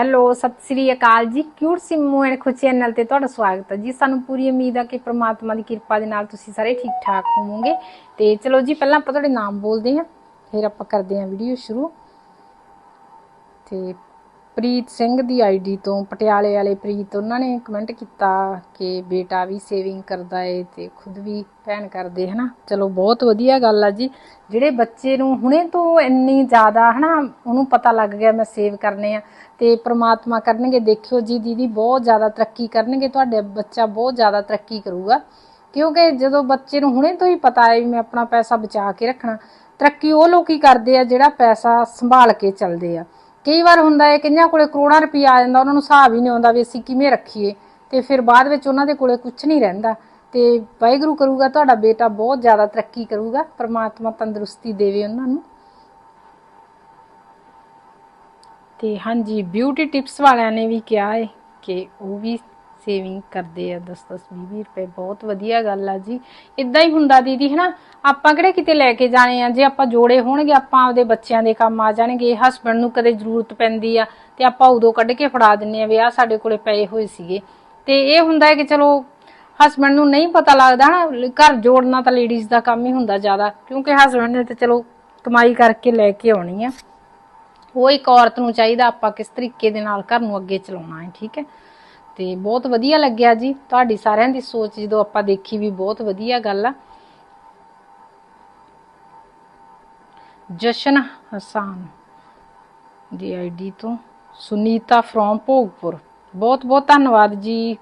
Hello, ਸਤਿ ਸ੍ਰੀ ਅਕਾਲ ਜੀ। Cute Simmu and Khushi channel ਤੇ ਤੁਹਾਡਾ ਸਵਾਗਤ ਹੈ ਜੀ। ਸਾਨੂੰ ਪੂਰੀ ਉਮੀਦ ਹੈ ਕਿ ਪ੍ਰਮਾਤਮਾ ਦੀ ਕਿਰਪਾ ਦੇ ਨਾਲ ਤੁਸੀਂ ਸਾਰੇ ਠੀਕ ਠਾਕ ਹੋਵੋਗੇ। ਤੇ ਚਲੋ ਜੀ, ਪਹਿਲਾਂ ਆਪਾਂ ਤੁਹਾਡੇ ਨਾਮ ਬੋਲਦੇ ਹਾਂ, ਫਿਰ ਆਪਾਂ ਕਰਦੇ ਹਾਂ ਵੀਡੀਓ ਸ਼ੁਰੂ। ਤੇ ਪ੍ਰੀਤ ਸਿੰਘ ਦੀ ਆਈਡੀ ਤੋਂ, ਪਟਿਆਲੇ ਵਾਲੇ ਪ੍ਰੀਤ, ਉਹਨਾਂ ਨੇ ਕਮੈਂਟ ਕੀਤਾ ਕਿ ਬੇਟਾ ਵੀ ਸੇਵਿੰਗ ਕਰਦਾ ਏ ਤੇ ਖੁਦ ਵੀ ਭੈਣ ਕਰਦੇ, ਹਨਾ? ਚਲੋ, ਬਹੁਤ ਵਧੀਆ ਗੱਲ ਆ ਜੀ। ਜਿਹੜੇ ਬੱਚੇ ਨੂੰ ਹੁਣੇ ਤੋਂ ਇੰਨੀ ਜ਼ਿਆਦਾ, ਹਨਾ, ਉਹਨੂੰ ਪਤਾ ਲੱਗ ਗਿਆ ਮੈਂ ਸੇਵ ਕਰਨੇ ਆ ਤੇ ਪ੍ਰਮਾਤਮਾ ਕਰਨਗੇ, ਦੇਖਿਓ ਜੀ, ਦੀਦੀ ਬਹੁਤ ਜ਼ਿਆਦਾ ਤਰੱਕੀ ਕਰਨਗੇ, ਤੁਹਾਡੇ ਬੱਚਾ ਬਹੁਤ ਜ਼ਿਆਦਾ ਤਰੱਕੀ ਕਰੂਗਾ। ਕਿਉਂਕਿ ਜਦੋਂ ਬੱਚੇ ਨੂੰ ਹੁਣੇ ਤੋਂ ਹੀ ਪਤਾ ਹੈ ਵੀ ਮੈਂ ਆਪਣਾ ਪੈਸਾ ਬਚਾ ਕੇ ਰੱਖਣਾ, ਤਰੱਕੀ ਉਹ ਲੋਕੀ ਕਰਦੇ ਆ ਜਿਹੜਾ ਪੈਸਾ ਸੰਭਾਲ ਕੇ ਚੱਲਦੇ ਆ। ਕਈ ਵਾਰ ਹੁੰਦਾ ਹੈ, ਕਈਆਂ ਕੋਲੇ ਕਰੋੜਾਂ ਰੁਪਈਆ ਆ ਜਾਂਦਾ, ਉਹਨਾਂ ਨੂੰ ਹਿਸਾਬ ਹੀ ਨਹੀਂ ਆਉਂਦਾ ਵੀ ਅਸੀਂ ਕਿਵੇਂ ਰੱਖੀਏ। ਤੇ ਫਿਰ ਬਾਅਦ ਵਿੱਚ ਉਹਨਾਂ ਦੇ ਕੋਲੇ ਕੁਝ ਨਹੀਂ ਰਹਿੰਦਾ। ਤੇ ਵਾਹਿਗੁਰੂ ਕਰੂਗਾ, ਤੁਹਾਡਾ ਬੇਟਾ ਬਹੁਤ ਜ਼ਿਆਦਾ ਤਰੱਕੀ ਕਰੂਗਾ, ਪਰਮਾਤਮਾ ਤੰਦਰੁਸਤੀ ਦੇਵੇ ਉਹਨਾਂ ਨੂੰ। ਤੇ ਹਾਂਜੀ ਬਿਊਟੀ ਟਿਪਸ ਵਾਲਿਆਂ ਨੇ ਵੀ ਕਿਹਾ ਹੈ ਕਿ ਉਹ ਵੀ ਸੇਵਿੰਗ ਕਰਦੇ ਆ 10-10 20 ਰੁਪਏ, ਬਹੁਤ ਵਧੀਆ ਗੱਲ ਆ ਜੀ। ਇਦਾਂ ਹੀ ਹੁੰਦਾ ਦੀਦੀ, ਹਨਾ? ਆਪਾਂ ਕਿਹੜੇ ਕਿਤੇ ਲੈ ਕੇ ਜਾਣੇ ਆ? ਜੇ ਆਪਾਂ ਜੋੜੇ ਹੋਣਗੇ, ਆਪਾਂ ਆਪਦੇ ਬੱਚਿਆਂ ਦੇ ਕੰਮ ਆ ਜਾਣਗੇ ਹਸਬੰਡ ਨੂੰ ਕਦੇ ਜ਼ਰੂਰਤ ਪੈਂਦੀ ਆ, ਤੇ ਆਪਾਂ ਉਦੋਂ ਕੱਢ ਕੇ ਫੜਾ ਦਿੰਨੇ ਆ ਵੀ ਆ ਸਾਡੇ ਕੋਲੇ ਪਏ ਹੋਏ ਸੀਗੇ। ਤੇ ਇਹ ਹੁੰਦਾ ਹੈ ਕਿ ਚਲੋ ਹਸਬੰਡ ਨੂੰ ਨਹੀਂ ਪਤਾ ਲੱਗਦਾ ਨਾ ਘਰ ਜੋੜਨਾ ਤਾਂ ਲੇਡੀਜ਼ ਦਾ ਕੰਮ ਹੀ ਹੁੰਦਾ ਜ਼ਿਆਦਾ, ਕਿਉਂਕਿ ਹਸਬੰਡ ਨੇ ਤੇ ਚਲੋ ਕਮਾਈ ਕਰਕੇ ਲੈ ਕੇ ਆਉਣੀ ਆ। ਉਹ ਇੱਕ ਔਰਤ ਨੂੰ ਚਾਹੀਦਾ ਆਪਾਂ ਕਿਸ ਤਰੀਕੇ ਦੇ ਨਾਲ ਘਰ ਨੂੰ ਅੱਗੇ ਚਲਾਉਣਾ ਹੈ, ਠੀਕ ਹੈ? ਤੇ ਬਹੁਤ ਵਧੀਆ ਲੱਗਿਆ ਜੀ। ਤੁਹਾਡੀ ਸਾਰਿਆਂ ਦੀ ਸੋਚ ਜਦੋਂ ਆਪਾਂ ਦੇਖੀ ਵੀ ਬਹੁਤ ਵਧੀਆ ਗੱਲ ਆ। ਜਸ਼ਨ ਹਸਾਨ ਦੀ ਆਈਡੀ ਤੋਂ ਸੁਨੀਤਾ ਫਰੋਮ ਭੋਗਪੁਰ। ਬਹੁਤ ਬਹੁਤ ਧੰਨਵਾਦ ਜੀ।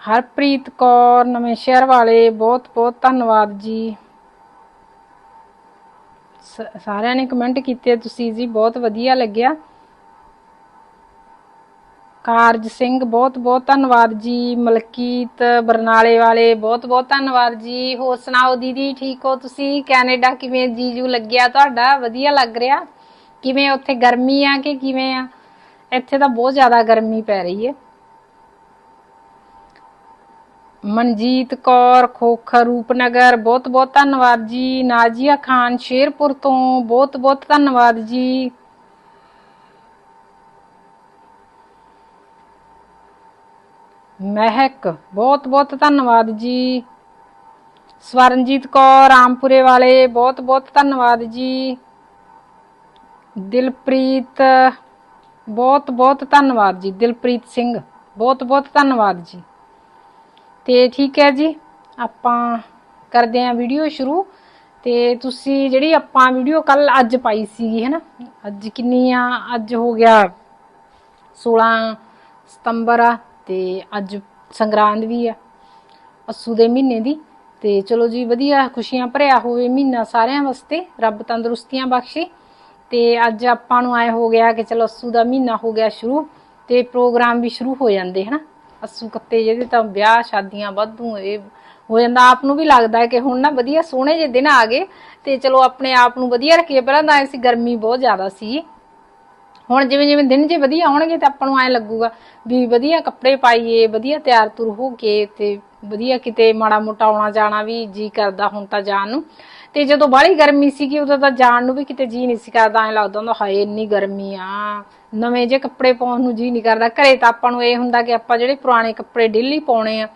ਹਰਪ੍ਰੀਤ ਕੌਰ, ਨਵੇਂ ਸ਼ਹਿਰ ਵਾਲੇ, ਬਹੁਤ ਬਹੁਤ ਧੰਨਵਾਦ ਜੀ। ਸਾਰਿਆਂ ਨੇ ਕਮੈਂਟ ਕੀਤੇ, ਤੁਸੀਂ ਜੀ ਬਹੁਤ ਵਧੀਆ ਲੱਗਿਆ। ਕਾਰਜ ਸਿੰਘ, ਬਹੁਤ ਬਹੁਤ ਧੰਨਵਾਦ ਜੀ। ਮਲਕੀਤ ਬਰਨਾਲੇ ਵਾਲੇ, ਬਹੁਤ ਬਹੁਤ ਧੰਨਵਾਦ ਜੀ। ਹੋਰ ਸੁਣਾਓ ਦੀਦੀ, ਠੀਕ ਹੋ ਤੁਸੀਂ? ਕੈਨੇਡਾ ਕਿਵੇਂ ਜੀਜੂ ਲੱਗਿਆ ਤੁਹਾਡਾ? ਵਧੀਆ ਲੱਗ ਰਿਹਾ? ਕਿਵੇਂ ਉੱਥੇ ਗਰਮੀ ਆ ਕਿ ਕਿਵੇਂ ਆ? ਇੱਥੇ ਤਾਂ ਬਹੁਤ ਜ਼ਿਆਦਾ ਗਰਮੀ ਪੈ ਰਹੀ ਹੈ। ਮਨਜੀਤ ਕੌਰ, ਖੋਖਰ ਰੂਪਨਗਰ ਬਹੁਤ ਬਹੁਤ ਧੰਨਵਾਦ ਜੀ। ਨਾਜੀਆ ਖਾਨ ਸ਼ੇਰਪੁਰ ਤੋਂ ਬਹੁਤ ਬਹੁਤ ਧੰਨਵਾਦ ਜੀ। ਮਹਿਕ ਬਹੁਤ ਬਹੁਤ ਧੰਨਵਾਦ ਜੀ। ਸਵਰਨਜੀਤ ਕੌਰ, ਰਾਮਪੁਰੇ ਵਾਲੇ ਬਹੁਤ ਬਹੁਤ ਧੰਨਵਾਦ ਜੀ। ਦਿਲਪ੍ਰੀਤ ਬਹੁਤ ਬਹੁਤ ਧੰਨਵਾਦ ਜੀ। ਦਿਲਪ੍ਰੀਤ ਸਿੰਘ ਬਹੁਤ ਬਹੁਤ ਧੰਨਵਾਦ ਜੀ। ਤੇ ਠੀਕ ਹੈ ਜੀ, ਆਪਾਂ ਕਰਦੇ ਆਂ ਵੀਡੀਓ ਸ਼ੁਰੂ। ਤੇ ਤੁਸੀਂ ਜਿਹੜੀ ਆਪਾਂ ਵੀਡੀਓ ਕੱਲ ਅੱਜ ਪਾਈ ਸੀਗੀ ਹੈਨਾ ਅੱਜ ਕਿੰਨੀ ਆ? ਅੱਜ ਹੋ ਗਿਆ 16 ਸਤੰਬਰ ਆ ਤੇ ਅੱਜ ਸੰਗਰਾਂਦ ਵੀ ਆ, ਅਸੂ ਦੇ ਮਹੀਨੇ ਦੀ। ਤੇ ਚਲੋ ਜੀ, ਵਧੀਆ ਖੁਸ਼ੀਆਂ ਭਰਿਆ ਹੋਵੇ ਮਹੀਨਾ ਸਾਰਿਆਂ ਵਾਸਤੇ, ਰੱਬ ਤੰਦਰੁਸਤੀਆਂ ਬਖਸ਼ੇ। ਤੇ ਅੱਜ ਆਪਾਂ ਨੂੰ ਆਏ ਹੋ ਗਿਆ ਕਿ ਚਲੋ ਅਸੂ ਦਾ ਮਹੀਨਾ ਹੋ ਗਿਆ ਸ਼ੁਰੂ ਤੇ ਪ੍ਰੋਗਰਾਮ ਵੀ ਸ਼ੁਰੂ ਹੋ ਜਾਂਦੇ ਹਨਾ ਅਸੂ ਕੱਤੇ ਜਿਹਦੇ ਤਾਂ ਵਿਆਹ ਸ਼ਾਦੀਆਂ ਵਾਧੂ ਇਹ ਹੋ ਜਾਂਦਾ। ਆਪ ਨੂੰ ਵੀ ਲੱਗਦਾ ਹੈ ਕਿ ਹੁਣ ਨਾ ਵਧੀਆ ਸੋਹਣੇ ਜਿਹੇ ਦਿਨ ਆ ਗਏ ਤੇ ਚਲੋ ਆਪਣੇ ਆਪ ਨੂੰ ਵਧੀਆ ਰੱਖੀਏ। ਪਹਿਲਾਂ ਤਾਂ ਐ ਗਰਮੀ ਬਹੁਤ ਜ਼ਿਆਦਾ ਸੀ। ਹੁਣ ਜਿਵੇਂ ਜਿਵੇਂ ਦਿਨ ਜੇ ਵਧੀਆ ਆਉਣਗੇ ਤਾਂ ਆਪਾਂ ਨੂੰ ਐ ਲੱਗੂਗਾ ਵੀ ਵਧੀਆ ਕੱਪੜੇ ਪਾਈਏ, ਵਧੀਆ ਤਿਆਰ ਤੁਰ ਹੋ ਕੇ ਤੇ ਵਧੀਆ ਕਿਤੇ ਮਾੜਾ ਮੋਟਾ ਆਉਣਾ ਜਾਣਾ ਵੀ ਜੀ ਕਰਦਾ ਹੁਣ ਤਾਂ ਜਾਣ ਨੂੰ। ਤੇ ਜਦੋਂ ਬਾਹਲੀ ਗਰਮੀ ਸੀਗੀ, ਉਦੋਂ ਤਾਂ ਜਾਣ ਨੂੰ ਵੀ ਕਿਤੇ ਜੀ ਨਹੀਂ ਸੀ ਕਰਦਾ। ਐ ਲੱਗਦਾ ਹੁੰਦਾ, ਹਾਏ, ਇੰਨੀ ਗਰਮੀ ਆ। ਨਵੇਂ ਜੇ ਕੱਪੜੇ ਪਾਉਣ ਨੂੰ ਜੀ ਨਹੀਂ ਕਰਦਾ। ਘਰੇ ਤਾਂ ਆਪਾਂ ਨੂੰ ਇਹ ਹੁੰਦਾ ਕਿ ਆਪਾਂ ਜਿਹੜੇ ਪੁਰਾਣੇ ਕੱਪੜੇ ਡੇਲੀ ਪਾਉਣੇ ਆ,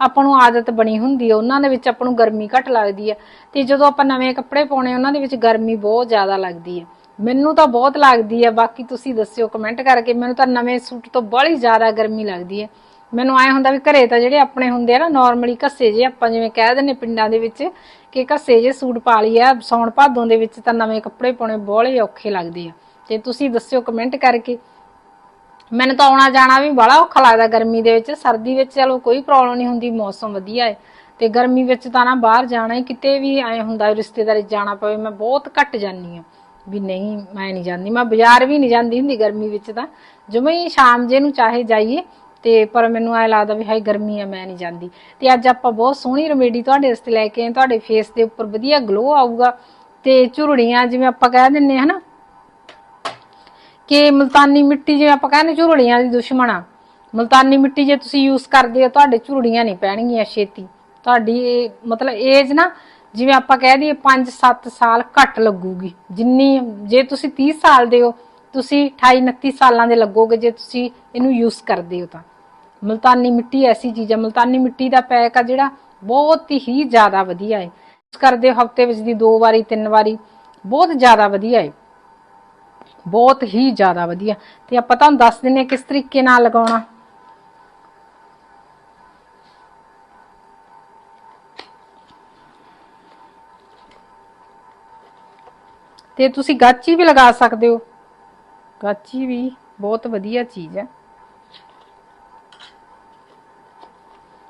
ਆਪਾਂ ਨੂੰ ਆਦਤ ਬਣੀ ਹੁੰਦੀ ਹੈ ਉਹਨਾਂ ਦੇ ਵਿੱਚ ਆਪਾਂ ਨੂੰ ਗਰਮੀ ਘੱਟ ਲੱਗਦੀ ਹੈ ਤੇ ਜਦੋਂ ਆਪਾਂ ਨਵੇਂ ਕੱਪੜੇ ਪਾਉਣੇ ਉਹਨਾਂ ਦੇ ਵਿੱਚ ਗਰਮੀ ਬਹੁਤ ਜ਼ਿਆਦਾ ਲੱਗਦੀ ਹੈ ਮੈਨੂੰ ਤਾਂ ਬਹੁਤ ਲੱਗਦੀ ਹੈ ਬਾਕੀ ਤੁਸੀਂ ਦੱਸਿਓ ਕਮੈਂਟ ਕਰਕੇ। ਮੈਨੂੰ ਤਾਂ ਨਵੇਂ ਸੂਟ ਤੋਂ ਬੜੀ ਜ਼ਿਆਦਾ ਗਰਮੀ ਲੱਗਦੀ ਹੈ ਮੈਨੂੰ ਐ ਹੁੰਦਾ ਵੀ ਘਰੇ ਤਾਂ ਜਿਹੜੇ ਆਪਣੇ ਹੁੰਦੇ ਆ ਨਾ ਨਾਰਮਲੀ ਘੱਸੇ ਜੇ ਆਪਾਂ ਜਿਵੇਂ ਕਹਿ ਦਿੰਨੇ ਪਿੰਡਾਂ ਦੇ ਵਿੱਚ ਕਿ ਘੱਸੇ ਜੇ ਸੂਟ ਪਾ ਲਈ ਆ ਸੌਣ ਭਾਦੋਂ ਦੇ ਵਿੱਚ ਤਾਂ ਨਵੇਂ ਕੱਪੜੇ ਪਾਉਣੇ ਬੋਲੇ ਔਖੇ ਲੱਗਦੇ ਆ। ਤੇ ਤੁਸੀਂ ਦੱਸਿਓ ਕਮੈਂਟ ਕਰਕੇ। ਮੈਨੂੰ ਤਾਂ ਆਉਣਾ ਜਾਣਾ ਵੀ ਬੜਾ ਔਖਾ ਲੱਗਦਾ ਗਰਮੀ ਦੇ ਵਿੱਚ। ਸਰਦੀ ਵਿੱਚ ਚਲੋ ਕੋਈ ਪ੍ਰੋਬਲਮ ਨਹੀਂ ਹੁੰਦੀ, ਮੌਸਮ ਵਧੀਆ ਹੈ। ਤੇ ਗਰਮੀ ਵਿੱਚ ਤਾਂ ਨਾ ਬਾਹਰ ਜਾਣਾ ਹੀ, ਕਿਤੇ ਵੀ ਐ ਹੁੰਦਾ ਰਿਸ਼ਤੇਦਾਰੀ ਜਾਣਾ ਪਵੇ, ਮੈਂ ਬਹੁਤ ਘੱਟ ਜਾਂਦੀ ਆ ਵੀ ਨਹੀਂ, ਮੈਂ ਨਹੀਂ ਜਾਂਦੀ। ਮੈਂ ਬਾਜ਼ਾਰ ਵੀ ਨਹੀਂ ਜਾਂਦੀ ਹੁੰਦੀ ਗਰਮੀ ਵਿੱਚ ਤਾਂ। ਜਿਵੇਂ ਹੀ ਸ਼ਾਮ ਜੇ ਨੂੰ ਚਾਹੇ ਜਾਈਏ ਤੇ ਪਰ ਮੈਨੂੰ ਐ ਲੱਗਦਾ ਵੀ ਹਾਈ ਗਰਮੀ ਆ, ਮੈਂ ਨਹੀਂ ਜਾਂਦੀ। ਤੇ ਅੱਜ ਆਪਾਂ ਬਹੁਤ ਸੋਹਣੀ ਰੈਮੇਡੀ ਤੁਹਾਡੇ ਵਾਸਤੇ ਲੈ ਕੇ ਆਏ, ਤੁਹਾਡੇ ਫੇਸ ਦੇ ਉੱਪਰ ਵਧੀਆ ਗਲੋ ਆਊਗਾ। ਤੇ ਝੁਰੜੀਆਂ ਜਿਵੇਂ ਆਪਾਂ ਕਹਿ ਦਿੰਨੇ ਹਨਾ, ਕਿ ਮਲਤਾਨੀ ਮਿੱਟੀ ਜਿਵੇਂ ਆਪਾਂ ਕਹਿੰਦੇ ਝੁਰੜੀਆਂ ਦੀ ਦੁਸ਼ਮਣ ਆ। ਮਲਤਾਨੀ ਮਿੱਟੀ ਜੇ ਤੁਸੀਂ ਯੂਜ਼ ਕਰਦੇ ਹੋ, ਤੁਹਾਡੇ ਝੁਰੜੀਆਂ ਨਹੀਂ ਪੈਣਗੀਆਂ ਛੇਤੀ। ਤੁਹਾਡੀ ਮਤਲਬ ਏਜ ਨਾ, ਜਿਵੇਂ ਆਪਾਂ ਕਹਿ ਦਈਏ 5-7 ਸਾਲ ਘੱਟ ਲੱਗੂਗੀ। ਜਿੰਨੀ, ਜੇ ਤੁਸੀਂ 30 ਸਾਲ ਦੇ ਹੋ ਤੁਸੀਂ 28-29 ਸਾਲਾਂ ਦੇ ਲੱਗੋਗੇ ਜੇ ਤੁਸੀਂ ਇਹਨੂੰ ਯੂਜ਼ ਕਰਦੇ ਹੋ ਤਾਂ। ਮਲਤਾਨੀ ਮਿੱਟੀ ਐਸੀ ਚੀਜ਼ ਹੈ ਮਲਤਾਨੀ ਮਿੱਟੀ ਦਾ ਪੈਕ ਆ ਜਿਹੜਾ ਬਹੁਤ ਹੀ ਜ਼ਿਆਦਾ ਵਧੀਆ ਹੈ। ਯੂਜ਼ ਕਰਦੇ ਹਫ਼ਤੇ ਵਿੱਚ ਦੀ ਦੋ ਵਾਰੀ, ਤਿੰਨ ਵਾਰੀ, ਬਹੁਤ ਜ਼ਿਆਦਾ ਵਧੀਆ ਹੈ। ਬਹੁਤ ਹੀ ਜ਼ਿਆਦਾ ਵਧੀਆ। ਤੇ ਆਪਾਂ ਤੁਹਾਨੂੰ ਦੱਸ ਦਿੰਨੇ ਕਿਸ ਤਰੀਕੇ ਨਾਲ ਲਗਾਉਣਾ। ਤੇ ਤੁਸੀਂ ਗਾਚੀ ਵੀ ਲਗਾ ਸਕਦੇ ਹੋ। ਗਾਚੀ ਵੀ ਬਹੁਤ ਵਧੀਆ ਚੀਜ਼ ਹੈ।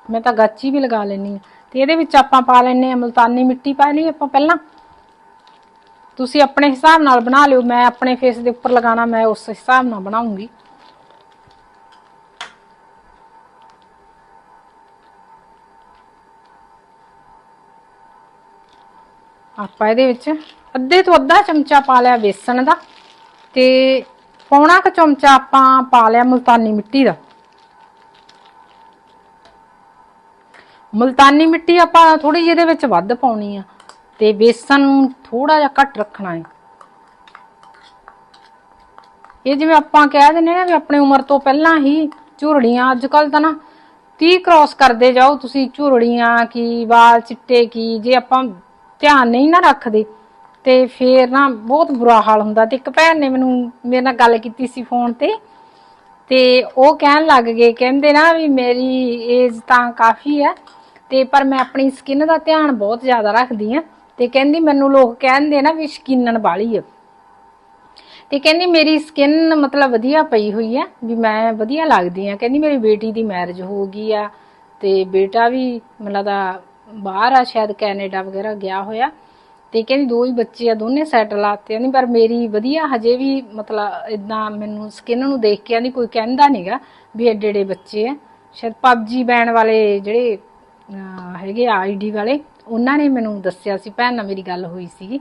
ਮੈਂ ਤਾਂ ਗਾਚੀ ਵੀ ਲਗਾ ਲੈਣੀ ਆ ਤੇ ਇਹਦੇ ਵਿੱਚ ਆਪਾਂ ਪਾ ਲੈਣੇ ਆ ਮਲਤਾਨੀ ਮਿੱਟੀ ਪਾ ਲਈ ਆਪਾਂ ਪਹਿਲਾਂ। ਤੁਸੀਂ ਆਪਣੇ ਹਿਸਾਬ ਨਾਲ ਬਣਾ ਲਿਓ, ਮੈਂ ਆਪਣੇ ਫੇਸ ਦੇ ਉੱਪਰ ਲਗਾਉਣਾ, ਮੈਂ ਉਸ ਹਿਸਾਬ ਨਾਲ ਬਣਾਉਂਗੀ। ਆਪਾਂ ਇਹਦੇ ਵਿੱਚ ਅੱਧੇ ਤੋਂ ਅੱਧਾ ਚਮਚਾ ਪਾ ਲਿਆ ਬੇਸਣ ਦਾ। ਤੇ ਪੌਣਾ ਕੁ ਚਮਚਾ ਆਪਾਂ ਪਾ ਲਿਆ ਮਲਤਾਨੀ ਮਿੱਟੀ ਦਾ। ਮਲਤਾਨੀ ਮਿੱਟੀ ਆਪਾਂ ਥੋੜੀ ਜਿਹੀ ਇਹਦੇ ਵਿੱਚ ਵੱਧ ਪਾਉਣੀ ਆ ਤੇ ਬੇਸਣ ਨੂੰ ਥੋੜਾ ਜਿਹਾ ਘੱਟ ਰੱਖਣਾ ਹੈ ਇਹ ਜਿਵੇਂ ਆਪਾਂ ਕਹਿ ਦਿੰਦੇ ਨਾ ਵੀ ਆਪਣੀ ਉਮਰ ਤੋਂ ਪਹਿਲਾਂ ਹੀ ਝੁਰੜੀਆਂ ਅੱਜ ਕੱਲ ਤਾਂ ਨਾ 30 ਕ੍ਰਾਸ ਕਰਦੇ ਜਾਓ ਤੁਸੀਂ ਝੁਰੜੀਆਂ ਕੀ, ਵਾਲ ਚਿੱਟੇ ਕੀ, ਜੇ ਆਪਾਂ ਧਿਆਨ ਨਹੀਂ ਨਾ ਰੱਖਦੇ ਤੇ ਫੇਰ ਨਾ ਬਹੁਤ ਬੁਰਾ ਹਾਲ ਹੁੰਦਾ ਤੇ ਇੱਕ ਭੈਣ ਨੇ ਮੈਨੂੰ, ਮੇਰੇ ਨਾਲ ਗੱਲ ਕੀਤੀ ਸੀ ਫੋਨ ਤੇ ਤੇ ਉਹ ਕਹਿਣ ਲੱਗ ਗਏ, ਕਹਿੰਦੇ ਨਾ ਵੀ ਮੇਰੀ ਏਜ ਤਾਂ ਕਾਫੀ ਆ ਤੇ ਪਰ ਮੈਂ ਆਪਣੀ ਸਕਿਨ ਦਾ ਧਿਆਨ ਬਹੁਤ ਜ਼ਿਆਦਾ ਰੱਖਦੀ ਆ ਤੇ ਕਹਿੰਦੀ ਮੈਨੂੰ ਲੋਕ ਕਹਿੰਦੇ ਨਾ ਵੀ ਸ਼ਕੀਨਣ ਵਾਲੀ ਆ। ਤੇ ਕਹਿੰਦੀ ਮੇਰੀ ਸਕਿਨ ਮਤਲਬ ਵਧੀਆ ਪਈ ਹੋਈ ਆ ਵੀ ਮੈਂ ਵਧੀਆ ਲੱਗਦੀ ਆ ਕਹਿੰਦੀ ਮੇਰੀ ਬੇਟੀ ਦੀ ਮੈਰਿਜ ਹੋ ਗਈ ਆ ਤੇ ਬੇਟਾ ਵੀ ਮਤਲਬ ਦਾ ਬਾਹਰ ਆ, ਸ਼ਾਇਦ ਕੈਨੇਡਾ ਵਗੈਰਾ ਗਿਆ ਹੋਇਆ। ਤੇ ਕਹਿੰਦੀ ਦੋ ਹੀ ਬੱਚੇ ਆ, ਦੋਨੇ ਸੈਟਲ ਆ। ਤੇ ਕਹਿੰਦੀ ਪਰ ਮੇਰੀ ਵਧੀਆ, ਹਜੇ ਵੀ ਮਤਲਬ ਇਦਾਂ ਮੈਨੂੰ ਸਕਿਨ ਨੂੰ ਦੇਖ ਕੇ ਆਂਦੀ ਕੋਈ ਕਹਿੰਦਾ ਨਹੀਂਗਾ ਵੀ ਐਡੇ ਐਡੇ ਬੱਚੇ ਆ। ਸ਼ਾਇਦ ਪਬਜੀ ਬੈਨ ਵਾਲੇ ਜਿਹੜੇ, ਅਹ ਹੈਗੇ ਆਈਡੀ ਵਾਲੇ, ਉਹਨਾਂ ਨੇ ਮੈਨੂੰ ਦੱਸਿਆ ਸੀ, ਭੈਣ ਨਾਲ ਮੇਰੀ ਗੱਲ ਹੋਈ ਸੀਗੀ।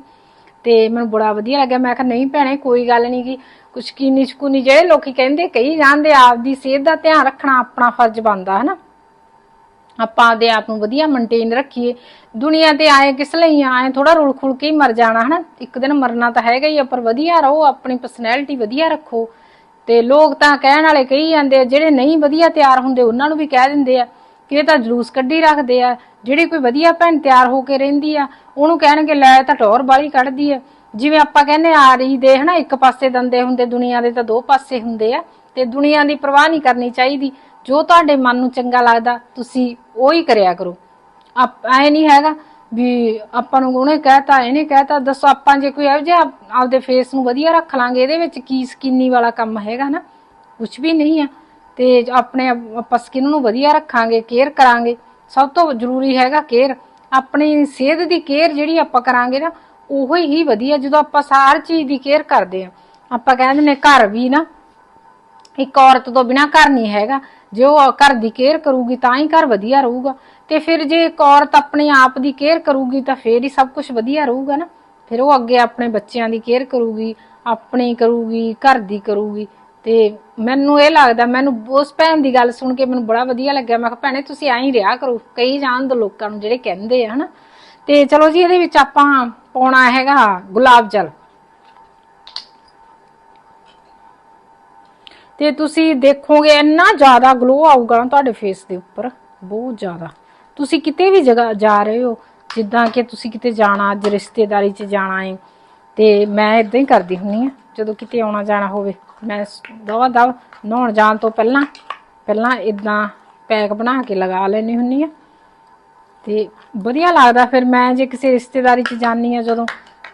ਤੇ ਮੈਨੂੰ ਬੜਾ ਵਧੀਆ ਲੱਗਿਆ। ਮੈਂ ਕਿਹਾ, ਨਹੀਂ ਭੈਣੇ, ਕੋਈ ਗੱਲ ਨਹੀਂ ਕਿ ਕੁਛ ਕੀਨੀ ਸ਼ਕੂਨੀ ਜਿਹੜੇ ਲੋਕੀ ਕਹਿੰਦੇ, ਕਹੀ ਜਾਂਦੇ, ਆਪਦੀ ਸਿਹਤ ਦਾ ਧਿਆਨ ਰੱਖਣਾ ਆਪਣਾ ਫਰਜ਼ ਬਣਦਾ ਹੈ ਨਾ ਆਪਾਂ ਆਪਦੇ ਆਪ ਨੂੰ ਵਧੀਆ ਮੇਨਟੇਨ ਰੱਖੀਏ। ਦੁਨੀਆ ਤੇ ਆਏ ਕਿਸ ਲਈ ਆਏ ਥੋੜਾ ਰੁਲ ਖੁਲ ਕੇ ਹੀ ਮਰ ਜਾਣਾ, ਹਨਾ? ਇੱਕ ਦਿਨ ਮਰਨਾ ਤਾਂ ਹੈਗਾ ਹੀ ਆ, ਪਰ ਵਧੀਆ ਰਹੋ, ਆਪਣੀ ਪਰਸਨੈਲਿਟੀ ਵਧੀਆ ਰੱਖੋ। ਤੇ ਲੋਕ ਤਾਂ ਕਹਿਣ ਵਾਲੇ ਕਹੀ ਜਾਂਦੇ ਜਿਹੜੇ ਨਹੀਂ ਵਧੀਆ ਤਿਆਰ ਹੁੰਦੇ, ਉਹਨਾਂ ਨੂੰ ਵੀ ਕਹਿ ਦਿੰਦੇ ਆ ਕਿ ਇਹ ਤਾਂ ਜਲੂਸ ਕੱਢੀ ਰੱਖਦੇ ਆ। ਜਿਹੜੀ ਕੋਈ ਵਧੀਆ ਭੈਣ ਤਿਆਰ ਹੋ ਕੇ ਰਹਿੰਦੀ ਆ, ਉਹਨੂੰ ਕਹਿਣਗੇ, ਲੈ ਤਾਂ ਟੌਰ ਬਾਲੀ ਕੱਢਦੀ ਆ। ਜਿਵੇਂ ਆਪਾਂ ਕਹਿੰਦੇ ਆ ਰਹੀ ਦੇ ਹਨਾ? ਇੱਕ ਪਾਸੇ ਦੰਦੇ ਹੁੰਦੇ, ਦੁਨੀਆ ਦੇ ਤਾਂ ਦੋ ਪਾਸੇ ਹੁੰਦੇ ਆ। ਤੇ ਦੁਨੀਆ ਦੀ ਪਰਵਾਹ ਨਹੀਂ ਕਰਨੀ ਚਾਹੀਦੀ। ਜੋ ਤੁਹਾਡੇ ਮਨ ਨੂੰ ਚੰਗਾ ਲੱਗਦਾ, ਤੁਸੀਂ ਉਹ ਹੀ ਕਰਿਆ ਕਰੋ। ਆਪ, ਐ ਨਹੀਂ ਹੈਗਾ ਵੀ ਆਪਾਂ ਨੂੰ ਉਹਨੇ ਕਹਿਤਾ, ਇਹਨੇ ਕਹਿਤਾ, ਦੱਸੋ ਆਪਾਂ ਜੇ ਕੋਈ ਇਹੋ ਜਿਹਾ ਆਪਦੇ ਫੇਸ ਨੂੰ ਵਧੀਆ ਰੱਖ ਲਾਂਗੇ, ਇਹਦੇ ਵਿੱਚ ਕੀ ਸਕਿਨੀ ਵਾਲਾ ਕੰਮ ਹੈਗਾ ਨਾ ਕੁਝ ਵੀ ਨਹੀਂ ਆ। ਤੇ ਆਪਣੇ ਆਪਾਂ ਸਕਿਨ ਨੂੰ ਵਧੀਆ ਰੱਖਾਂਗੇ ਕੇਅਰ ਕਰਾਂਗੇ। ਸਭ ਤੋਂ ਜ਼ਰੂਰੀ ਹੈਗਾ ਕੇਅਰ ਆਪਣੀ ਸਿਹਤ ਦੀ ਕੇਅਰ ਜਿਹੜੀ ਆਪਾਂ ਕਰਾਂਗੇ ਨਾ, ਉਹੋ ਹੀ ਵਧੀਆ। ਜਦੋਂ ਆਪਾਂ ਸਾਰ ਚੀਜ਼ ਦੀ ਕੇਅਰ ਕਰਦੇ ਆ, ਆਪਾਂ ਕਹਿੰਦੇ ਨੇ ਘਰ ਵੀ ਨਾ ਇੱਕ ਔਰਤ ਤੋਂ ਬਿਨਾ ਘਰ ਨਹੀਂ ਹੈਗਾ। ਜੇ ਉਹ ਘਰ ਦੀ ਕੇਅਰ ਕਰੂਗੀ ਤਾਂ ਹੀ ਘਰ ਵਧੀਆ ਰਹੂਗਾ। ਤੇ ਫਿਰ ਜੇ ਇੱਕ ਔਰਤ ਆਪਣੇ ਆਪ ਦੀ ਕੇਅਰ ਕਰੂਗੀ ਤਾਂ ਫੇਰ ਹੀ ਸਭ ਕੁਝ ਵਧੀਆ ਰਹੂਗਾ ਨਾ। ਫਿਰ ਉਹ ਅੱਗੇ ਆਪਣੇ ਬੱਚਿਆਂ ਦੀ ਕੇਅਰ ਕਰੂਗੀ, ਆਪਣੀ ਕਰੂਗੀ, ਘਰ ਦੀ ਕਰੂਗੀ। ਤੇ ਮੈਨੂੰ ਇਹ ਲੱਗਦਾ, ਮੈਨੂੰ ਉਸ ਭੈਣ ਦੀ ਗੱਲ ਸੁਣ ਕੇ ਮੈਨੂੰ ਬੜਾ ਵਧੀਆ ਲੱਗਿਆ। ਮੈਂ ਕਿਹਾ, ਭੈਣੇ, ਤੁਸੀਂ ਐਂ ਹੀ ਰਿਹਾ ਕਰੋ। ਕਈ ਜਾਣ ਦੋ ਲੋਕਾਂ ਨੂੰ ਜਿਹੜੇ ਕਹਿੰਦੇ ਆ, ਹਨਾ। ਤੇ ਚਲੋ ਜੀ, ਇਹਦੇ ਵਿੱਚ ਆਪਾਂ ਪਾਉਣਾ ਹੈਗਾ ਗੁਲਾਬ ਜਲ। ਤੇ ਤੁਸੀਂ ਦੇਖੋਗੇ ਇੰਨਾ ਜ਼ਿਆਦਾ ਗਲੋ ਆਊਗਾ ਨਾ ਤੁਹਾਡੇ ਫੇਸ ਦੇ ਉੱਪਰ, ਬਹੁਤ ਜ਼ਿਆਦਾ। ਤੁਸੀਂ ਕਿਤੇ ਵੀ ਜਗ੍ਹਾ ਜਾ ਰਹੇ ਹੋ, ਜਿੱਦਾਂ ਕਿ ਤੁਸੀਂ ਕਿਤੇ ਜਾਣਾ, ਅੱਜ ਰਿਸ਼ਤੇਦਾਰੀ 'ਚ ਜਾਣਾ ਹੈ ਤੇ ਮੈਂ ਇਦਾਂ ਹੀ ਕਰਦੀ ਹੁੰਨੀ ਆ ਜਦੋਂ ਕਿਤੇ ਆਉਣਾ ਜਾਣਾ ਹੋਵੇ, ਮੈਂ ਦਵਾ ਦਵ ਨਹਾਉਣ ਜਾਣ ਤੋਂ ਪਹਿਲਾਂ ਪਹਿਲਾਂ ਇਦਾਂ ਪੈਕ ਬਣਾ ਕੇ ਲਗਾ ਲੈਣੀ ਹੁੰਨੀ ਆ ਤੇ ਵਧੀਆ ਲੱਗਦਾ, ਫਿਰ ਮੈਂ ਜੇ ਕਿਸੇ ਰਿਸ਼ਤੇਦਾਰੀ 'ਚ ਜਾਨੀ ਆ ਜਦੋਂ,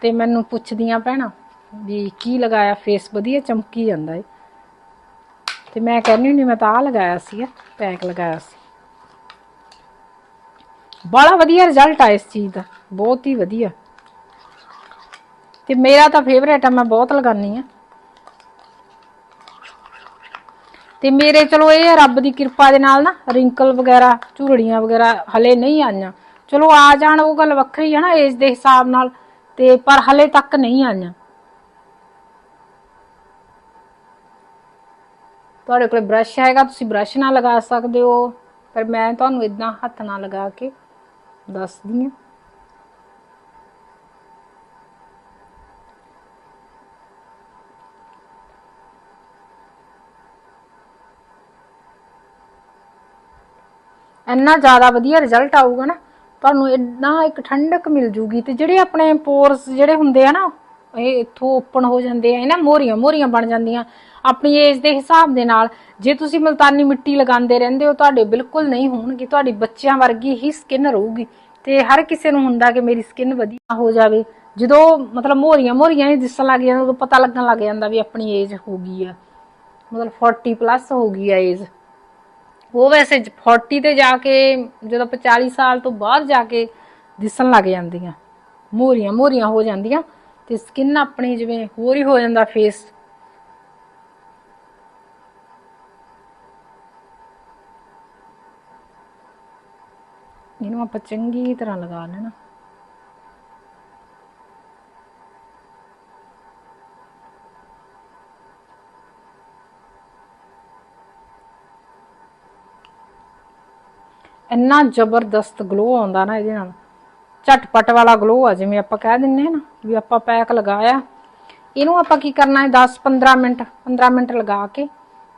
ਤੇ ਮੈਨੂੰ ਪੁੱਛਦੀਆਂ ਭੈਣਾਂ ਵੀ ਕੀ ਲਗਾਇਆ ਫੇਸ ਵਧੀਆ ਚਮਕੀ ਜਾਂਦਾ ਏ। ਤੇ ਮੈਂ ਕਹਿੰਦੀ ਹੁੰਦੀ, ਮੈਂ ਤਾਂ ਆ ਲਗਾਇਆ ਸੀ ਪੈਕ ਲਗਾਇਆ ਸੀ। ਬੜਾ ਵਧੀਆ ਰਿਜ਼ਲਟ ਆ ਇਸ ਚੀਜ਼ ਦਾ, ਬਹੁਤ ਹੀ ਵਧੀਆ। ਤੇ ਮੇਰਾ ਤਾਂ ਫੇਵਰੇਟ ਆ, ਮੈਂ ਬਹੁਤ ਲਗਾਨੀ ਆ। ਤੇ ਮੇਰੇ, ਚਲੋ ਇਹ ਆ, ਰੱਬ ਦੀ ਕਿਰਪਾ ਦੇ ਨਾਲ ਨਾ ਰਿੰਕਲ ਵਗੈਰਾ, ਝੁਰੜੀਆਂ ਵਗੈਰਾ ਹਲੇ ਨਹੀਂ ਆਈਆਂ। ਚਲੋ ਆ ਜਾਣ, ਉਹ ਗੱਲ ਵੱਖਰੀ ਹੈ ਨਾ ਏਜ ਦੇ ਹਿਸਾਬ ਨਾਲ, ਤੇ ਪਰ ਹਲੇ ਤੱਕ ਨਹੀਂ ਆਈਆਂ। ਤੁਹਾਡੇ ਕੋਲ ਬ੍ਰਸ਼ ਹੈਗਾ, ਤੁਸੀਂ ਬ੍ਰਸ਼ ਨਾਲ ਲਗਾ ਸਕਦੇ ਹੋ। ਪਰ ਮੈਂ ਤੁਹਾਨੂੰ ਇਦਾਂ ਹੱਥ ਨਾਲ ਲਗਾ ਕੇ ਦੱਸਦੀ ਹਾਂ। ਇੰਨਾ ਜ਼ਿਆਦਾ ਵਧੀਆ ਰਿਜ਼ਲਟ ਆਊਗਾ ਨਾ, ਤੁਹਾਨੂੰ ਇੰਨਾ ਇੱਕ ਠੰਡਕ ਮਿਲ ਜੂਗੀ ਤੇ ਜਿਹੜੇ ਆਪਣੇ ਪੋਰਸ ਜਿਹੜੇ ਹੁੰਦੇ ਆ ਨਾ ਇਹ ਇੱਥੋਂ ਓਪਨ ਹੋ ਜਾਂਦੇ ਆ ਇਹ ਨਾ ਮੋਰੀਆਂ ਮੋਰੀਆਂ ਬਣ ਜਾਂਦੀਆਂ। ਆਪਣੀ ਏਜ ਦੇ ਹਿਸਾਬ ਦੇ ਨਾਲ, ਜੇ ਤੁਸੀਂ ਮਲਤਾਨੀ ਮਿੱਟੀ ਲਗਾਉਂਦੇ ਰਹਿੰਦੇ ਹੋ, ਤੁਹਾਡੇ ਬਿਲਕੁਲ ਨਹੀਂ ਹੋਣਗੇ, ਤੁਹਾਡੀ ਬੱਚਿਆਂ ਵਰਗੀ ਹੀ ਸਕਿਨ ਰਹੂਗੀ। ਤੇ ਹਰ ਕਿਸੇ ਨੂੰ ਹੁੰਦਾ ਕਿ ਮੇਰੀ ਸਕਿਨ ਵਧੀਆ ਹੋ ਜਾਵੇ। ਜਦੋਂ ਮਤਲਬ ਮੋਰੀਆਂ ਮੋਰੀਆਂ ਹੀ ਦਿਸਣ ਲੱਗ ਜਾਂਦੀਆਂ, ਉਦੋਂ ਪਤਾ ਲੱਗਣ ਲੱਗ ਜਾਂਦਾ ਵੀ ਆਪਣੀ ਏਜ ਹੋ ਗਈ ਆ। ਮਤਲਬ 40 ਪਲੱਸ ਹੋ ਗਈ ਆ ਏਜ ਉਹ ਵੈਸੇ 40 ਤੇ ਜਾ ਕੇ, ਜਦੋਂ ਆਪਾਂ 40 ਸਾਲ ਤੋਂ ਬਾਅਦ ਜਾ ਕੇ ਦਿਸਣ ਲੱਗ ਜਾਂਦੀਆਂ। ਮੋਰੀਆਂ ਮੋਰੀਆਂ ਹੋ ਜਾਂਦੀਆਂ। ਤੇ ਸਕਿਨ ਆਪਣੀ ਜਿਵੇਂ ਹੋਰ ਹੀ ਹੋ ਜਾਂਦਾ ਫੇਸ ਇਹਨੂੰ ਆਪਾਂ ਚੰਗੀ ਤਰ੍ਹਾਂ ਲਗਾ ਲੈਣਾ। ਇੰਨਾ ਜ਼ਬਰਦਸਤ ਗਲੋ ਆਉਂਦਾ ਨਾ ਇਹਦੇ ਨਾਲ। ਝਟਪਟ ਵਾਲਾ ਗਲੋ ਆ, ਜਿਵੇਂ ਆਪਾਂ ਕਹਿ ਦਿੰਨੇ ਆ ਨਾ, ਵੀ ਆਪਾਂ ਪੈਕ ਲਗਾਇਆ। ਇਹਨੂੰ ਆਪਾਂ ਕੀ ਕਰਨਾ ਹੈ? 10 15 ਮਿੰਟ 15 ਮਿੰਟ ਲਗਾ ਕੇ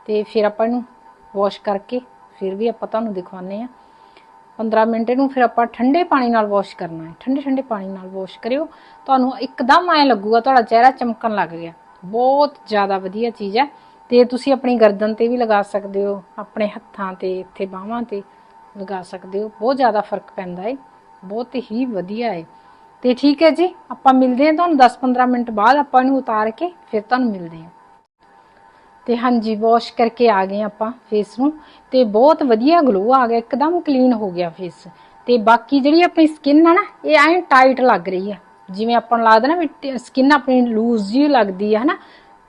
ਤੇ ਫਿਰ ਆਪਾਂ ਇਹਨੂੰ ਵਾਸ਼ ਕਰਕੇ ਫਿਰ ਵੀ ਆਪਾਂ ਤੁਹਾਨੂੰ ਦਿਖਾਉਨੇ ਆ 15 ਮਿੰਟ ਇਹਨੂੰ ਫਿਰ ਆਪਾਂ ਠੰਡੇ ਪਾਣੀ ਨਾਲ ਵਾਸ਼ ਕਰਨਾ ਹੈ। ਠੰਡੇ ਠੰਡੇ ਪਾਣੀ ਨਾਲ ਵਾਸ਼ ਕਰਿਓ। ਤੁਹਾਨੂੰ ਇੱਕਦਮ ਐ ਲੱਗੂਗਾ, ਤੁਹਾਡਾ ਚਿਹਰਾ ਚਮਕਣ ਲੱਗ ਗਿਆ। ਬਹੁਤ ਜ਼ਿਆਦਾ ਵਧੀਆ ਚੀਜ਼ ਹੈ। ਤੇ ਤੁਸੀਂ ਆਪਣੀ ਗਰਦਨ ਤੇ ਵੀ ਲਗਾ ਸਕਦੇ ਹੋ, ਆਪਣੇ ਹੱਥਾਂ ਤੇ, ਇੱਥੇ ਬਾਹਾਂ ਤੇ ਲਗਾ ਸਕਦੇ ਹੋ। ਬਹੁਤ ਜ਼ਿਆਦਾ ਫ਼ਰਕ ਪੈਂਦਾ ਹੈ। ਬਹੁਤ ਹੀ ਵਧੀਆ ਹੈ ਤੇ ਠੀਕ ਹੈ ਜੀ, ਆਪਾਂ ਮਿਲਦੇ ਹਾਂ ਤੁਹਾਨੂੰ 10-15 ਮਿੰਟ ਬਾਅਦ, ਆਪਾਂ ਇਹਨੂੰ ਉਤਾਰ ਕੇ ਫਿਰ ਤੁਹਾਨੂੰ ਮਿਲਦੇ ਹਾਂ। ਤੇ ਹਾਂਜੀ ਵਾਸ਼ ਕਰਕੇ ਆ ਗਏ ਆਪਾਂ ਫੇਸ ਨੂੰ। ਤੇ ਬਹੁਤ ਵਧੀਆ ਗਲੋ ਆ ਗਿਆ, ਇੱਕਦਮ ਕਲੀਨ ਹੋ ਗਿਆ ਫੇਸ ਤੇ ਬਾਕੀ ਜਿਹੜੀ ਆਪਣੀ ਸਕਿਨ ਆ ਨਾ, ਇਹ ਐਂ ਟਾਈਟ ਲੱਗ ਰਹੀ ਆ। ਜਿਵੇਂ ਆਪਾਂ ਨੂੰ ਲੱਗਦਾ ਨਾ ਵੀ ਸਕਿਨ ਆਪਣੀ ਲੂਜ਼ ਜੀ ਲੱਗਦੀ ਆ, ਹਨਾ?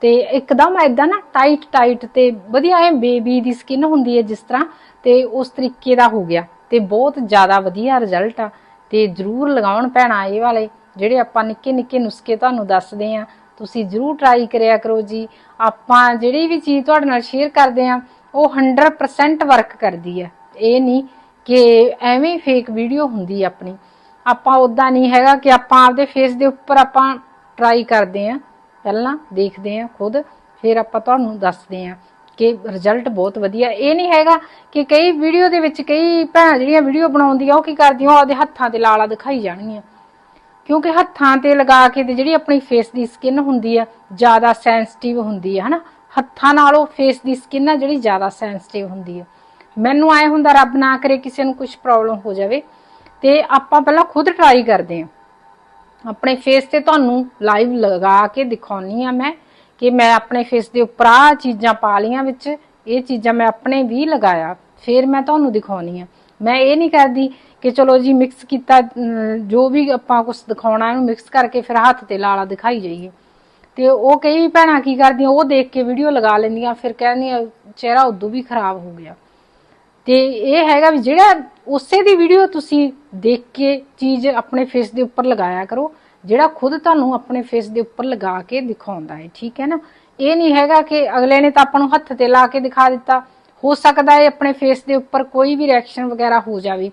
ਤੇ ਇੱਕਦਮ ਐਦਾਂ ਨਾ ਟਾਈਟ ਟਾਈਟ ਤੇ ਵਧੀਆ ਐ ਬੇਬੀ ਦੀ ਸਕਿਨ ਹੁੰਦੀ ਹੈ ਜਿਸ ਤਰ੍ਹਾਂ। ਤੇ ਉਸ ਤਰੀਕੇ ਦਾ ਹੋ ਗਿਆ। ਤੇ ਬਹੁਤ ਜ਼ਿਆਦਾ ਵਧੀਆ ਰਿਜ਼ਲਟ ਆ। ਤੇ ਜਰੂਰ ਲਗਾਉਣ ਪੈਣਾ ਇਹ ਵਾਲੇ, ਜਿਹੜੇ ਆਪਾਂ ਨਿੱਕੇ ਨਿੱਕੇ ਨੁਸਖੇ ਤੁਹਾਨੂੰ ਦੱਸਦੇ ਆ। ਤੁਸੀਂ ਜਰੂਰ ਟਰਾਈ ਕਰਿਆ ਕਰੋ ਜੀ। ਆਪਾਂ ਜਿਹੜੀ ਵੀ ਚੀਜ਼ ਤੁਹਾਡੇ ਨਾਲ ਸ਼ੇਅਰ ਕਰਦੇ ਆ, ਉਹ 100% ਵਰਕ ਕਰਦੀ ਹੈ ਇਹ ਨਹੀਂ ਕਿ ਐਵੇਂ ਫੇਕ ਵੀਡੀਓ ਹੁੰਦੀ ਆਪਣੀ। ਆਪਾਂ ਉਦਾਂ ਨਹੀਂ ਹੈਗਾ ਕਿ ਆਪਾਂ ਆਪਦੇ ਫੇਸ ਦੇ ਉੱਪਰ ਆਪਾਂ ਟਰਾਈ ਕਰਦੇ ਆ। ਪਹਿਲਾਂ ਦੇਖਦੇ ਆ ਖੁਦ, ਫਿਰ ਆਪਾਂ ਤੁਹਾਨੂੰ ਦੱਸਦੇ ਆ। ਕਿ ਰਿਜ਼ਲਟ ਬਹੁਤ ਵਧੀਆ। ਇਹ ਨਹੀਂ ਹੈਗਾ ਕਿ ਕਈ ਵੀਡੀਓ ਦੇ ਵਿੱਚ ਕਈ ਭੈਣਾਂ ਜਿਹੜੀਆਂ ਵੀਡੀਓ ਬਣਾਉਂਦੀਆਂ, ਉਹ ਕੀ ਕਰਦੀਆਂ, ਉਹ ਹੱਥਾਂ ਤੇ ਲਾਲਾ ਦਿਖਾਈ ਜਾਣਗੀਆਂ। ਕਿਉਂਕਿ ਹੱਥਾਂ ਤੇ ਲਗਾ ਕੇ ਤੇ ਜਿਹੜੀ ਆਪਣੀ ਫੇਸ ਦੀ ਸਕਿਨ ਹੁੰਦੀ ਆ, ਜ਼ਿਆਦਾ ਸੈਂਸਿਟਿਵ ਹੁੰਦੀ ਆ, ਹਨਾ? ਹੱਥਾਂ ਨਾਲੋਂ ਫੇਸ ਦੀ ਸਕਿਨ ਆ ਜਿਹੜੀ ਜ਼ਿਆਦਾ ਸੈਂਸਿਟਿਵ ਹੁੰਦੀ ਆ। ਮੈਨੂੰ ਆਏ ਹੁੰਦਾ, ਰੱਬ ਨਾ ਕਰੇ ਕਿਸੇ ਨੂੰ ਕੁਝ ਪ੍ਰੋਬਲਮ ਹੋ ਜਾਵੇ। ਤੇ ਆਪਾਂ ਪਹਿਲਾਂ ਖੁਦ ਟਰਾਈ ਕਰਦੇ ਆ। ਆਪਣੇ ਫੇਸ ਤੇ ਤੁਹਾਨੂੰ ਲਾਈਵ ਲਗਾ ਕੇ ਦਿਖਾਉਣੀ ਆ ਮੈਂ। ਕਿ ਮੈਂ ਆਪਣੇ ਫੇਸ ਦੇ ਉੱਪਰ ਆ ਚੀਜ਼ਾਂ ਪਾ ਲੀਆਂ ਵਿੱਚ, ਇਹ ਚੀਜ਼ਾਂ ਮੈਂ ਆਪਣੇ ਵੀ ਲਗਾਇਆ। ਫਿਰ ਮੈਂ ਤੁਹਾਨੂੰ ਦਿਖਾਉਣੀ ਆ। ਮੈਂ ਇਹ ਨਹੀਂ ਕਰਦੀ ਕਿ ਚਲੋ ਜੀ ਮਿਕਸ ਕੀਤਾ ਜੋ ਵੀ ਆਪਾਂ ਕੁਝ ਦਿਖਾਉਣਾ ਇਹਨੂੰ ਮਿਕਸ ਕਰਕੇ ਫਿਰ ਹੱਥ ਤੇ ਲਾਲਾ ਦਿਖਾਈ ਜਾਈਏ। ਤੇ ਉਹ ਕਈ ਭੈਣਾਂ ਕੀ ਕਰਦੀਆਂ, ਉਹ ਦੇਖ ਕੇ ਵੀਡੀਓ ਲਗਾ ਲੈਂਦੀਆਂ, ਫਿਰ ਕਹਿੰਦੀਆਂ, ਚਿਹਰਾ ਉਦੋਂ ਵੀ ਖਰਾਬ ਹੋ ਗਿਆ। ਤੇ ਇਹ ਹੈਗਾ ਵੀ ਜਿਹੜਾ ਉਸੇ ਦੀ ਵੀਡੀਓ ਤੁਸੀਂ ਦੇਖ ਕੇ ਚੀਜ਼ ਆਪਣੇ ਫੇਸ ਦੇ ਉੱਪਰ ਲਗਾਇਆ ਕਰੋ। ਜਿਹੜਾ ਖੁਦ ਤੁਹਾਨੂੰ ਆਪਣੇ ਫੇਸ ਦੇ ਉੱਪਰ ਲਗਾ ਕੇ ਦਿਖਾਉਂਦਾ ਹੈ, ਠੀਕ ਹੈ ਨਾ? ਇਹ ਨਹੀਂ ਹੈਗਾ ਕਿ ਅਗਲੇ ਨੇ ਤਾਂ ਆਪਾਂ ਨੂੰ ਹੱਥ ਤੇ ਲਾ ਕੇ ਦਿਖਾ ਦਿੱਤਾ। ਹੋ ਸਕਦਾ ਹੈ ਆਪਣੇ ਫੇਸ ਦੇ ਉੱਪਰ ਕੋਈ ਵੀ ਰਿਐਕਸ਼ਨ ਵਗੈਰਾ ਹੋ ਜਾਵੇ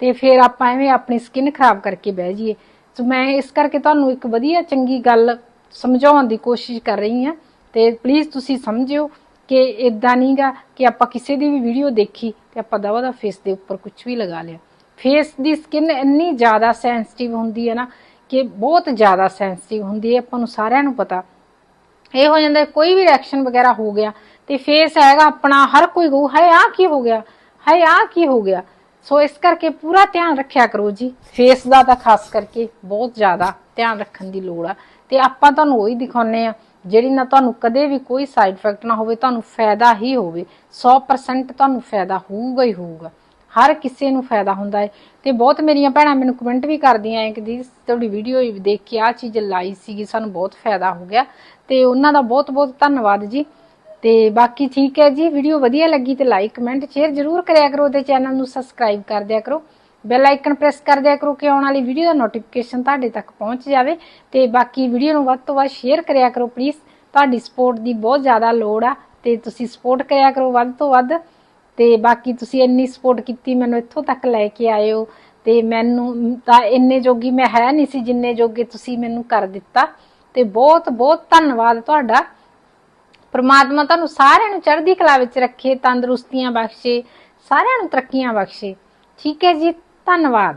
ਤੇ ਫਿਰ ਆਪਾਂ ਐਵੇਂ ਆਪਣੀ ਸਕਿਨ ਖਰਾਬ ਕਰਕੇ ਬਹਿ ਜਾਈਏ। ਸੋ ਮੈਂ ਇਸ ਕਰਕੇ ਤੁਹਾਨੂੰ ਇੱਕ ਵਧੀਆ ਚੰਗੀ ਗੱਲ ਸਮਝਾਉਣ ਦੀ ਕੋਸ਼ਿਸ਼ ਕਰ ਰਹੀ ਹਾਂ ਤੇ ਪਲੀਜ਼ ਤੁਸੀਂ ਸਮਝਿਓ ਕਿ ਇਦਾਂ ਨਹੀਂਗਾ ਕਿ ਆਪਾਂ ਕਿਸੇ ਦੀ ਵੀ ਵੀਡੀਓ ਦੇਖੀ ਤੇ ਆਪਾਂ ਦਵਾ ਦਾ ਫੇਸ ਦੇ ਉੱਪਰ ਕੁਝ ਵੀ ਲਗਾ ਲਿਆ। ਫੇਸ ਦੀ ਸਕਿਨ ਇੰਨੀ ਜ਼ਿਆਦਾ ਸੈਂਸਿਟਿਵ ਹੁੰਦੀ ਹੈ ਨਾ ਕਿ ਬਹੁਤ ਜ਼ਿਆਦਾ ਸੈਂਸਿਟਿਵ ਹੁੰਦੀ ਹੈ, ਆਪਾਂ ਨੂੰ ਸਾਰਿਆਂ ਨੂੰ ਪਤਾ। ਇਹ ਹੋ ਜਾਂਦਾ, ਕੋਈ ਵੀ ਰਿਐਕਸ਼ਨ ਵਗੈਰਾ ਹੋ ਗਿਆ, ਤੇ ਫੇਸ ਹੈਗਾ ਆਪਣਾ, ਹਰ ਕੋਈ ਕਹੂ ਹੈ ਆ ਕੀ ਹੋ ਗਿਆ ਹੈ ਆ ਕੀ ਹੋ ਗਿਆ। ਸੋ ਇਸ ਕਰਕੇ ਪੂਰਾ ਧਿਆਨ ਰੱਖਿਆ ਕਰੋ ਜੀ। ਫੇਸ ਦਾ ਤਾਂ ਖਾਸ ਕਰਕੇ ਬਹੁਤ ਜ਼ਿਆਦਾ ਧਿਆਨ ਰੱਖਣ ਦੀ ਲੋੜ ਆ। ਤੇ ਆਪਾਂ ਤੁਹਾਨੂੰ ਉਹੀ ਦਿਖਾਉਨੇ ਆ ਜਿਹੜੀ ਨਾ ਤੁਹਾਨੂੰ ਕਦੇ ਵੀ ਕੋਈ ਸਾਈਡ ਇਫੈਕਟ ਨਾ ਹੋਵੇ, ਤੁਹਾਨੂੰ ਫਾਇਦਾ ਹੀ ਹੋਵੇ। 100% ਤੁਹਾਨੂੰ ਫਾਇਦਾ ਹੋਊਗਾ ਹੀ ਹੋਊਗਾ। ਹਰ ਕਿਸੇ ਨੂੰ ਫਾਇਦਾ ਹੁੰਦਾ ਹੈ। ਤੇ ਬਹੁਤ ਮੇਰੀਆਂ ਭੈਣਾਂ ਮੈਨੂੰ ਕਮੈਂਟ ਵੀ ਕਰਦੀਆਂ ਐ ਕਿ ਦੀ ਤੁਹਾਡੀ ਵੀਡੀਓ ਦੇਖ ਕੇ ਆ ਚੀਜ਼ ਲਾਈ ਸੀਗੀ, ਸਾਨੂੰ ਬਹੁਤ ਫਾਇਦਾ ਹੋ ਗਿਆ। ਤੇ ਉਹਨਾਂ ਦਾ ਬਹੁਤ ਬਹੁਤ ਧੰਨਵਾਦ ਜੀ। ਤੇ ਬਾਕੀ ਠੀਕ ਹੈ ਜੀ ਵੀਡੀਓ ਵਧੀਆ ਲੱਗੀ ਤੇ ਲਾਈਕ ਕਮੈਂਟ ਸ਼ੇਅਰ ਜ਼ਰੂਰ ਕਰਿਆ ਕਰੋ ਤੇ ਚੈਨਲ ਨੂੰ ਸਬਸਕ੍ਰਾਈਬ ਕਰ ਦਿਆ ਕਰੋ। ਬੈਲ ਆਈਕਨ ਪ੍ਰੈਸ ਕਰ ਦਿਆ ਕਰੋ ਕਿ ਆਉਣ ਵਾਲੀ ਵੀਡੀਓ ਦਾ ਨੋਟੀਫਿਕੇਸ਼ਨ ਤੁਹਾਡੇ ਤੱਕ ਪਹੁੰਚ ਜਾਵੇ। ਤੇ ਬਾਕੀ ਵੀਡੀਓ ਨੂੰ ਵੱਧ ਤੋਂ ਵੱਧ ਸ਼ੇਅਰ ਕਰਿਆ ਕਰੋ ਪਲੀਜ਼ ਤੁਹਾਡੀ ਸਪੋਰਟ ਦੀ ਬਹੁਤ ਜ਼ਿਆਦਾ ਲੋੜ ਆ ਤੇ ਤੁਸੀਂ ਸਪੋਰਟ ਕਰਿਆ ਕਰੋ ਵੱਧ ਤੋਂ ਵੱਧ। ਤੇ ਬਾਕੀ ਤੁਸੀਂ ਇੰਨੀ ਸਪੋਰਟ ਕੀਤੀ ਮੈਨੂੰ ਇੱਥੋਂ ਤੱਕ ਲੈ ਕੇ ਆਏ ਹੋ ਤੇ ਮੈਨੂੰ ਤਾਂ ਇੰਨੇ ਜੋਗੀ ਮੈਂ ਹੈ ਨਹੀਂ ਸੀ ਜਿੰਨੇ ਜੋਗੇ ਤੁਸੀਂ ਮੈਨੂੰ ਕਰ ਦਿੱਤਾ। ਤੇ ਬਹੁਤ ਬਹੁਤ ਧੰਨਵਾਦ ਤੁਹਾਡਾ। ਪ੍ਰਮਾਤਮਾ ਤੁਹਾਨੂੰ ਸਾਰਿਆਂ ਨੂੰ ਚੜ੍ਹਦੀ ਕਲਾ ਵਿੱਚ ਰੱਖੇ, ਤੰਦਰੁਸਤੀਆਂ ਬਖਸ਼ੇ, ਸਾਰਿਆਂ ਨੂੰ ਤਰੱਕੀਆਂ ਬਖਸ਼ੇ। ਠੀਕ ਹੈ ਜੀ, ਧੰਨਵਾਦ।